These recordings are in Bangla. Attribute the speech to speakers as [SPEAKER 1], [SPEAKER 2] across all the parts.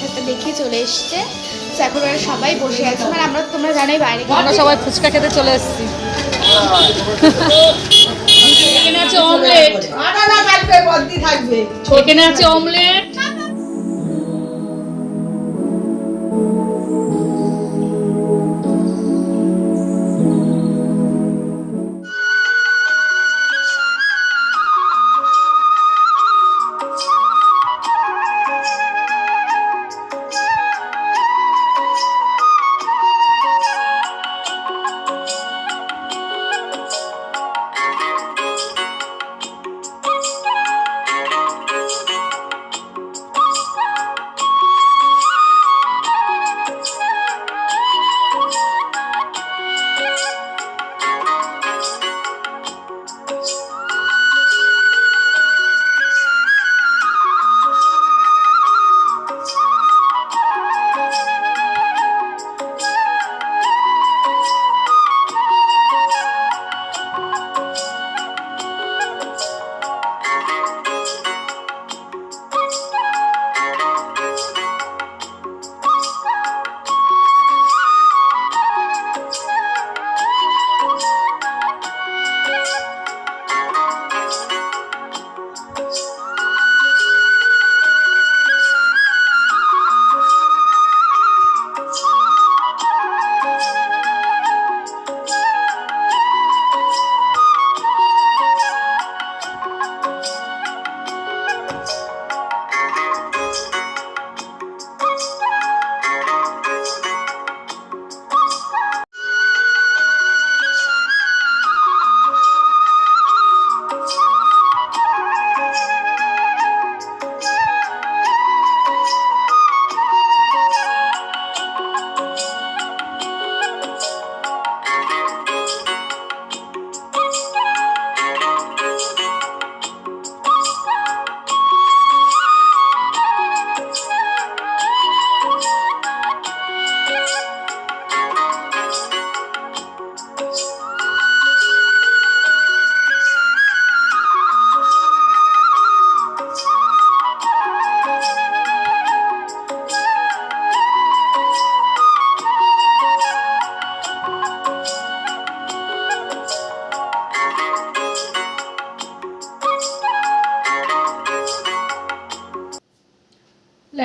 [SPEAKER 1] ঠাট্টা দেখিয়ে চলে এসছে। তো এখন ওরা সবাই বসে আছে। মানে আমরা তো তোমরা জানোই বাইরে
[SPEAKER 2] আমরা সবাই ফুচকা খেতে চলে এসেছি। এখানে আছে অমলেট এখানে আছে omelette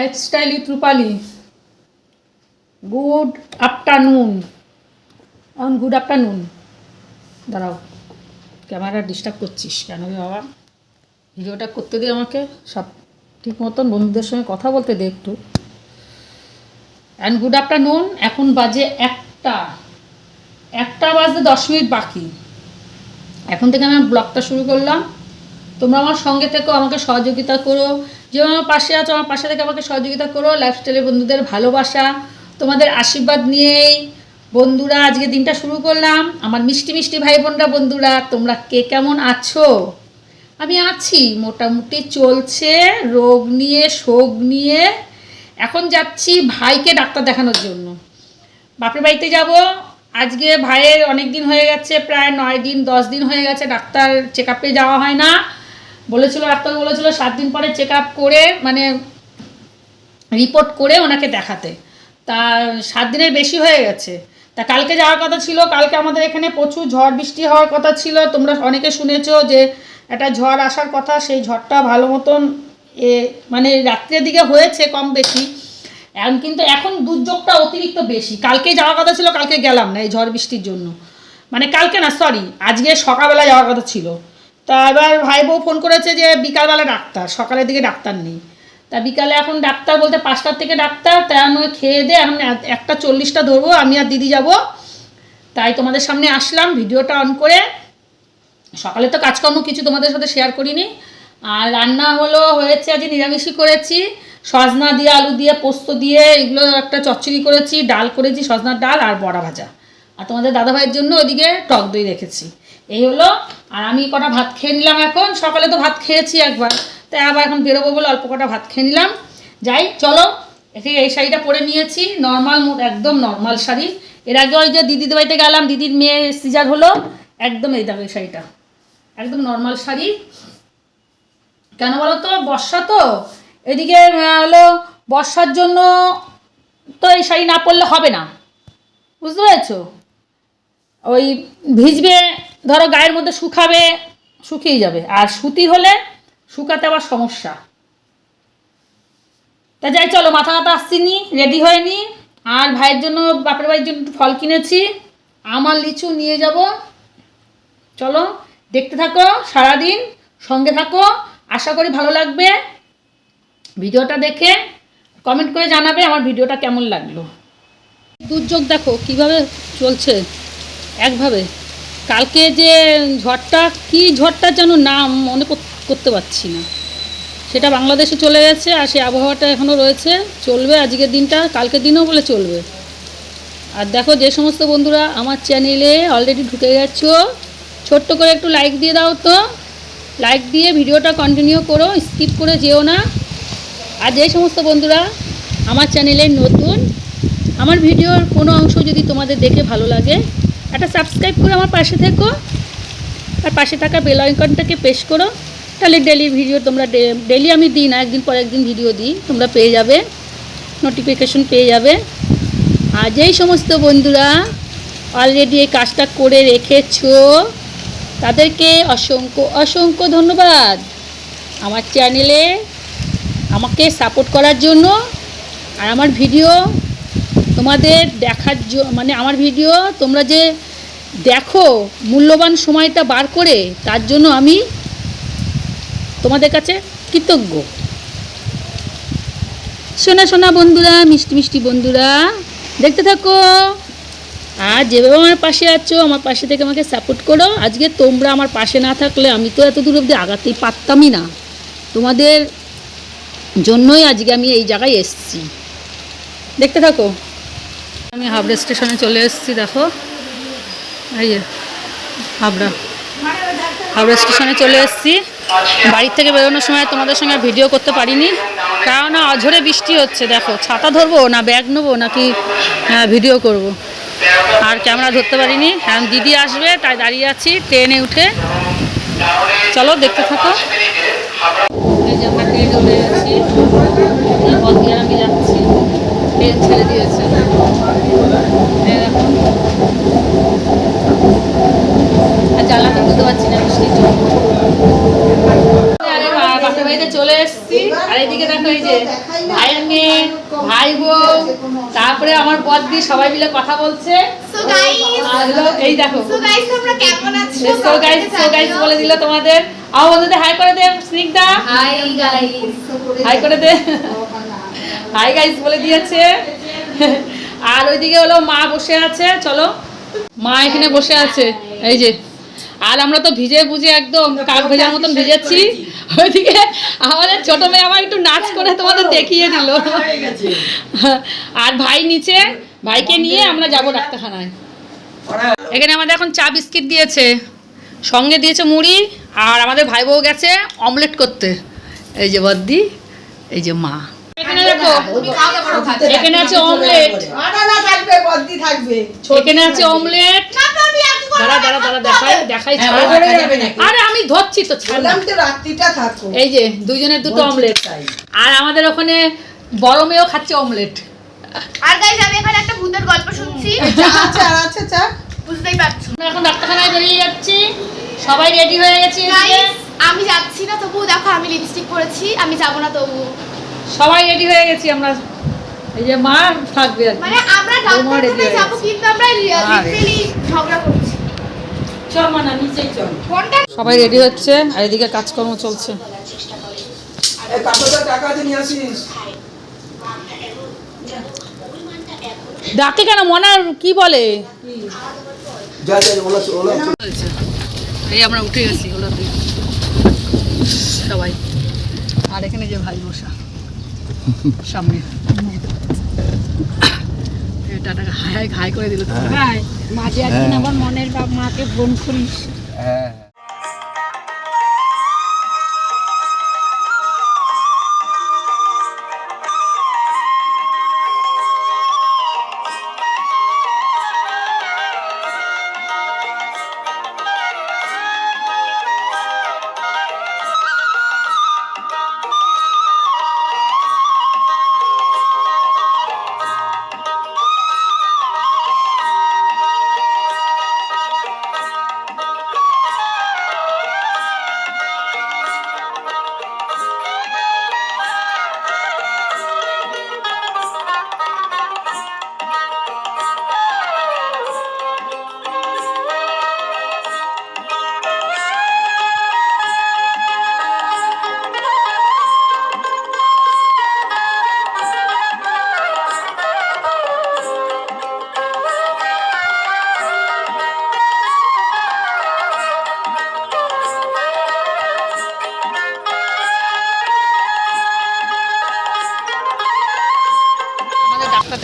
[SPEAKER 2] lifestyle with Rupali good afternoon on good afternoon দাঁড়াও ক্যামেরা ডিস্টার্ব করছিস কেন বাবা? ভিডিওটা করতে দে আমাকে। সব ঠিক মতন বন্ধুদের সঙ্গে কথা বলতে দে একটু। অ্যান্ড গুড আফটারনুন এখন বাজে একটা। একটা বাজতে দশ মিনিট বাকি। এখন থেকে আমি ব্লগটা শুরু করলাম। তোমরা আমার সঙ্গে থেকো, আমাকে সহযোগিতা করো। যেমন আমার পাশে আছো, আমার পাশে থেকে আমাকে সহযোগিতা করো লাইফস্টাইলের বন্ধুদের ভালোবাসা, তোমাদের আশীর্বাদ নিয়েই। বন্ধুরা, আজকে দিনটা শুরু করলাম। আমার মিষ্টি মিষ্টি ভাই বোনরা বন্ধুরা, তোমরা কে কেমন আছো? আমি আছি, মোটামুটি চলছে, রোগ নিয়ে, শোক নিয়ে। এখন যাচ্ছি ভাইকে ডাক্তার দেখানোর জন্য। বাপের বাড়িতে যাব। আজকে ভাইয়ের অনেক দিন হয়ে গেছে, প্রায় নয় দিন, দশ দিন হয়ে গেছে, ডাক্তার চেক আপে যাওয়া হয় না। বলেছিল ডাক্তার বলেছিল, সাত দিন পরে চেক আপ করে মানে রিপোর্ট করে ওনাকে দেখাতে। তা সাত দিনের বেশি হয়ে গেছে। তা কালকে যাওয়ার কথা ছিল, কালকে আমাদের এখানে প্রচুর ঝড় বৃষ্টি হওয়ার কথা ছিল। তোমরা অনেকে শুনেছো যে একটা ঝড় আসার কথা, সেই ঝড়টা ভালো মতন এ মানে রাত্রের দিকে হয়েছে কম বেশি। এখন কিন্তু, এখন দুর্যোগটা অতিরিক্ত বেশি। কালকে যাওয়ার কথা ছিল, কালকে গেলাম না এই ঝড় বৃষ্টির জন্য। মানে কালকে না সরি আজকে সকালবেলা যাওয়ার কথা ছিল। তা এবার ভাই বউ ফোন করেছে যে বিকালবেলা ডাক্তার, সকালের দিকে ডাক্তার নেই। তা বিকালে এখন ডাক্তার বলতে পাঁচটার থেকে ডাক্তার তাই আমি খেয়ে দে এখন একটা চল্লিশটা ধরবো, আমি আর দিদি যাব। তাই তোমাদের সামনে আসলাম, ভিডিওটা অন করে। সকালে তো কাজকর্ম কিছু তোমাদের সাথে শেয়ার করিনি। আর রান্না হলো, হয়েছে আজ নিরামিষই করেছি। সজনা দিয়ে আলু দিয়ে পোস্ত দিয়ে এগুলো একটা চচ্চড়ি করেছি, ডাল করেছি, সজনার ডাল আর বড়া ভাজা। আর তোমাদের দাদাভাইয়ের জন্য ওইদিকে টক দই রেখেছি। এই হলো, আর আমি কটা ভাত খেয়ে নিলাম এখন। সকালে তো ভাত খেয়েছি একবার। তাই আবার এখন বেরোবো বলে অল্প কটা ভাত খেয়ে নিলাম। যাই, চলো, একে এই শাড়িটা পরে নিয়েছি। নর্মাল একদম নর্মাল শাড়ি। এর আগে ওই যে দিদিদের বাড়িতে গেলাম, দিদির মেয়ে সিজার হলো। একদম এই দেখো এই শাড়িটা। একদম নর্মাল শাড়ি। কেন বলো তো বর্ষা তো। এদিকে হলো, বর্ষার জন্য তো এই শাড়ি না পরলে হবে না। বুঝতে পেরেছ? ওই ভিজবে ধরো গায়ের মধ্যে শুকাবে, শুকিয়ে যাবে। আর সুতি হলে শুকাতে আবার সমস্যা। তা যাই, চলো, মাথা মাথা আসছি নি রেডি হয়নি। আর ভাইয়ের জন্য, বাপের বাড়ির জন্য ফল কিনেছি। আমার লিচু নিয়ে যাব। চলো, দেখতে থাকো সারাদিন, সঙ্গে থাকো। আশা করি ভালো লাগবে। ভিডিওটা দেখে কমেন্ট করে জানাবে আমার ভিডিওটা কেমন লাগল। দুর্যোগ দেখো, কীভাবে চলছে? একভাবে। কালকে যে ঝড়টা, কি ঝড়টা যেন নাম মনে কর- করতে পারছি না। সেটা বাংলাদেশে চলে গেছে আর সেই আবহাওয়াটা এখনও রয়েছে। চলবে আজকের দিনটা, কালকের দিনও বলে চলবে। আর দেখো যে সমস্ত বন্ধুরা, আমার চ্যানেলে অলরেডি ঢুকে গেছো। ছোট্ট করে একটু লাইক দিয়ে দাও তো। লাইক দিয়ে ভিডিওটা কন্টিনিউ করো স্কিপ করে যেও না। আর যে সমস্ত বন্ধুরা, আমার চ্যানেলে নতুন, আমার ভিডিওর কোনো অংশ যদি তোমাদের দেখে ভালো লাগে একটা সাবস্ক্রাইব করে আমার পাশে থেকো। আর পাশে থাকা বেল আইকনটাকে প্রেস করো। তাহলে ডেলি ভিডিও তোমরা ডেলি আমি দিই না, একদিন পর একদিন ভিডিও দিই। তোমরা পেয়ে যাবে। নোটিফিকেশন পেয়ে যাবে। আর যেই সমস্ত বন্ধুরা অলরেডি এই কাজটা করে রেখেছো। তাদেরকে অসংখ্য অসংখ্য ধন্যবাদ। আমার চ্যানেলে আমাকে সাপোর্ট করার জন্য। আর আমার ভিডিও তোমাদের দেখার মানে আমার ভিডিও তোমরা যে দেখো মূল্যবান সময়টা বার করে, তার জন্য আমি তোমাদের কাছে কৃতজ্ঞ। শোনা শোনা বন্ধুরা, মিষ্টি মিষ্টি বন্ধুরা, দেখতে থাকো। আর যেভাবে আমার পাশে আছো, আমার পাশে থেকে আমাকে সাপোর্ট করো। আজকে তোমরা আমার পাশে না থাকলে আমি তো এত দূর অবধি আগাতেই পারতামই না। তোমাদের জন্যই আজকে আমি এই জায়গায় এসেছি। দেখতে থাকো। আমি হাবড়া স্টেশনে চলে এসেছি দেখো। এই হাবড়া। হাবড়া স্টেশনে চলে এসেছি। বাড়ির থেকে বেরোনোর সময় তোমাদের সঙ্গে ভিডিও করতে পারিনি। কারণ অঝরে বৃষ্টি হচ্ছে দেখো। ছাতা ধরবো না ব্যাগ নেব নাকি আহ, ভিডিও করব। আর ক্যামেরা ধরতে পারিনি। কারণ দিদি আসবে তাই দাঁড়িয়ে আছি ট্রেনে উঠে। চলো দেখতে থাকো। এই যে এই পথ দিয়ে আমি যাচ্ছি ট্রেন ছেড়ে দিয়েছে এই দেখো। আর জানলাটা বুঝতে পারছি না বৃষ্টির জন্য আরে বা- বাপের বাড়িতে চলে এদিকে দেখো এই যে ভাইয়ের মেয়ে ভাই বউ তারপরে আমার বদ্দি সবাই মিলে কথা বলছে। এই দেখো।
[SPEAKER 1] so guys তোমরা কেমন আছো?
[SPEAKER 2] সো গাইস সো গাইস বলে দিল তোমাদের। আমার বন্ধুদের হাই করে দে স্নিগ্ধা।
[SPEAKER 1] Hi guys.
[SPEAKER 2] হাই করে দে। হাই গাইস বলে দিয়েছে। আর ওইদিকে হলো মা বসে আছে চলো। মা এখানে বসে আছে। এই যে। আর আমরা তো ভিজে বুঝে একদম কাক ভেজার মতন ভিজেছি। ওইদিকে আমাদের ছোট মেয়ে আমার একটু নাচ করে তোমাদের দেখিয়ে দিল। আর ভাই নিচে ভাইকে নিয়ে আমরা যাব ডাক্তারখানায়। এখানে আমাদের এখন চা বিস্কিট দিয়েছে সঙ্গে দিয়েছে মুড়ি আর আমাদের ভাই বউ গেছে অমলেট করতে। এই যে বদ্দি এই যে মা। এখানে দেখো এখানে আছে অমলেট। এখানে আছে অমলেট। দাঁড়া দাঁড়া দাঁড়া দেখাই দেখাই
[SPEAKER 3] হ্যাঁ?
[SPEAKER 2] আরে আমি ধরছি তো ছাড়
[SPEAKER 3] তো রাত্রিটা থাকো
[SPEAKER 2] এই যে দুজনের দুটো অমলেট আর আমাদের ওখানে বড় মেয়েও খাচ্ছে অমলেট
[SPEAKER 1] আর গাইস আমি এখানে একটা ভূতের গল্প শুনছি।
[SPEAKER 3] চা আছে আর চা
[SPEAKER 1] বুঝতেই পারছ।
[SPEAKER 2] এখন ডাক্তারখানায় বেরিয়ে যাচ্ছি। সবাই রেডি হয়ে গেছি।
[SPEAKER 1] আমি যাচ্ছি না তবু দেখো আমি লিপস্টিক পরেছি আমি যাব না তবু।
[SPEAKER 2] সবাই রেডি হয়ে গেছি আমরা এই যে মা থাকবে
[SPEAKER 1] মানে আমরা ডাক্তারখানায় যাব কিন্তু আমরা। লিটারালি ঝগড়া করছি
[SPEAKER 2] চল মা না নিচেই চল
[SPEAKER 1] ফোনটা
[SPEAKER 2] সবাই রেডি হচ্ছে আর এদিকে কাজকর্ম চলছে। ডাকে কেন? মনার কি বলে? এই আমরা উঠে গেছি ওলাতে সবাই। আর এখানে যে ভাই বসা সামনে। টাটা হাই হাই করে দিল। তো
[SPEAKER 4] ভাই
[SPEAKER 2] মাঝে একদিন আমার মনের বাপ মাকে ফোন করিস।
[SPEAKER 4] হ্যাঁ।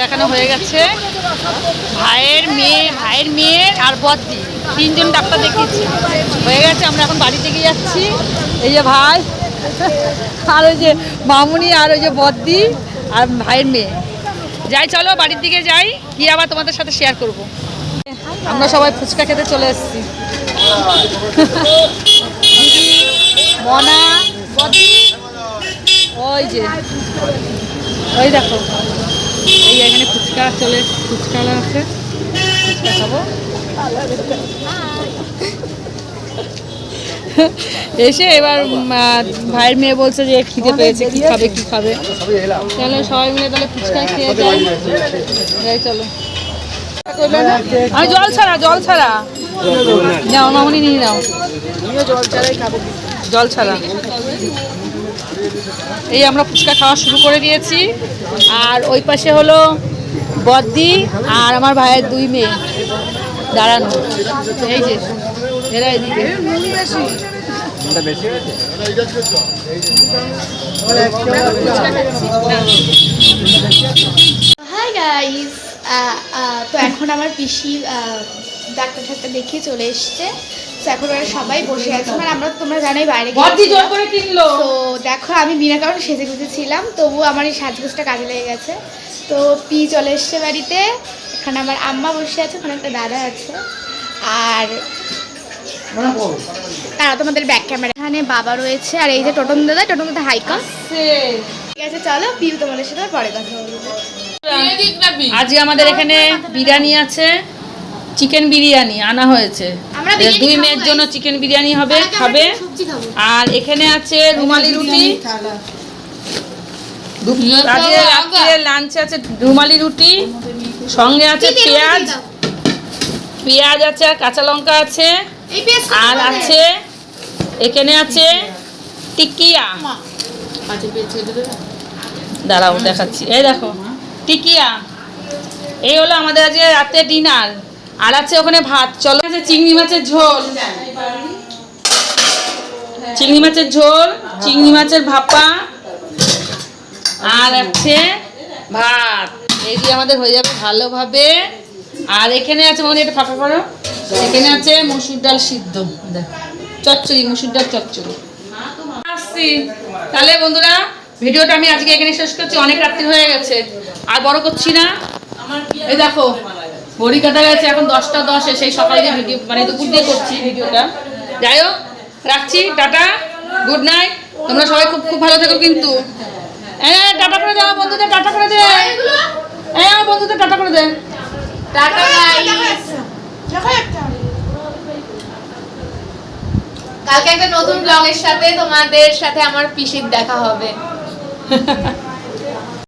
[SPEAKER 2] দেখানো হয়ে গেছে। ভাইয়ের মেয়ে ভাইয়ের মেয়ে আর বদ্দি, তিনজন ডাক্তার দেখিয়েছি। হয়ে গেছে, আমরা এখন বাড়ি থেকে যাচ্ছি। এই যে ভাই, আর ওই যে মামুনি, আর ওই যে বদ্দি, আর ভাইয়ের মেয়ে। যাই, চলো বাড়ির দিকে যাই, গিয়ে আবার তোমাদের সাথে শেয়ার করব। আমরা সবাই ফুচকা খেতে চলে এসেছি। মনা ওই যে, ওই দেখো। এখানে ফুচকা চলে ফুচকা আছে। ফুচকা খাব। এসে এবার ভাইয়ের মেয়ে বলছে যে খিদে পেয়েছে কি খাবে কি খাবে। চলো সবাই মিলে তাহলে ফুচকা খেয়ে যাই। যাই চলো। আমি জল ছাড়া জল ছাড়া। নাও মামনি নিয়ে নাও।
[SPEAKER 3] জল ছাড়াই খাব
[SPEAKER 2] জল ছাড়া। এই আমরা ফুচকা খাওয়া শুরু করে দিয়েছি। আর ওই পাশে হলো বদ্দি আর আমার ভাইয়ের দুই মেয়ে দাঁড়ানো। এই যে
[SPEAKER 1] হাই তো এখন আমার পিসি ডাক্তার ঠাক্তার দেখিয়ে চলে এসছে। তো এখন ওরা সবাই বসে আছে। মানে আমরা তোমরা জানোই বাইরে
[SPEAKER 2] বদ্দি জোর
[SPEAKER 1] গিয়েছিলাম।
[SPEAKER 2] করে কিনলো।
[SPEAKER 1] তো দেখো আমি বিনা কারণে সেজে গুজে ছিলাম তবু আমার এই সাজগোজটা কাজে লেগে গেছে। তো পি চলে এসছে বাড়িতে। এখানে আমার আম্মা বসে আছে ওখানে একটা দাদা আছে। আর তারা তোমাদের ব্যাক ক্যামেরা এখানে বাবা রয়েছে আর এই যে টোটন দাদা টোটন দাদা হাইকা ঠিক আছে চলো পিউ তোমাদের সাথে পরে কথা বলব।
[SPEAKER 2] আজকে আমাদের এখানে বিরিয়ানি আছে। চিকেন বিরিয়ানি আনা হয়েছে। দুই মেয়ের জন্য চিকেন বিরিয়ানি হবে খাবে। আর এখানে আছে রুমালি রুটি। লাঞ্চে আছে রুমালি রুটি সঙ্গে আছে পেঁয়াজ। পেঁয়াজ আছে আর কাঁচা লঙ্কা আছে। আর আছে এখানে আছে টিকিয়া। দাঁড়াও দেখাচ্ছি। এই দেখো টিকিয়া। এই হলো আমাদের আজকে রাতে ডিনার আর আছে ওখানে ভাত, চলো। আছে চিংড়ি মাছের ঝোল। চিংড়ি মাছের ঝোল, চিংড়ি মাছের ভাপা, আর আছে ভাত। এই আমাদের হয়ে যাবে ভালোভাবে। আর এখানে আছে মানে এটা ফাঁকা করো এখানে আছে মসুর ডাল সিদ্ধ। দেখ, চচ্চড়ি, মসুর ডাল চচ্চড়ি। আসছি। তাহলে বন্ধুরা, ভিডিওটা আমি আজকে এখানে শেষ করছি। অনেক রাত্রি হয়ে গেছে। আর বড় করছি না। এই দেখো ঘড়ি কাটা গেছে এখন দশটা দশে সেই সকালে যে ভিডিও মানে দুপুর দিয়ে করছি ভিডিওটা যাই হোক রাখছি টাটা গুড নাইট তোমরা সবাই খুব খুব ভালো থেকো কিন্তু। হ্যাঁ টাটা করে দাও বন্ধুদের টাটা করে দে। হ্যাঁ আমার বন্ধুদের টাটা করে দে।
[SPEAKER 1] টাটা
[SPEAKER 5] কালকে একটা নতুন ব্লগের সাথে তোমাদের সাথে আমার পিসির দেখা হবে।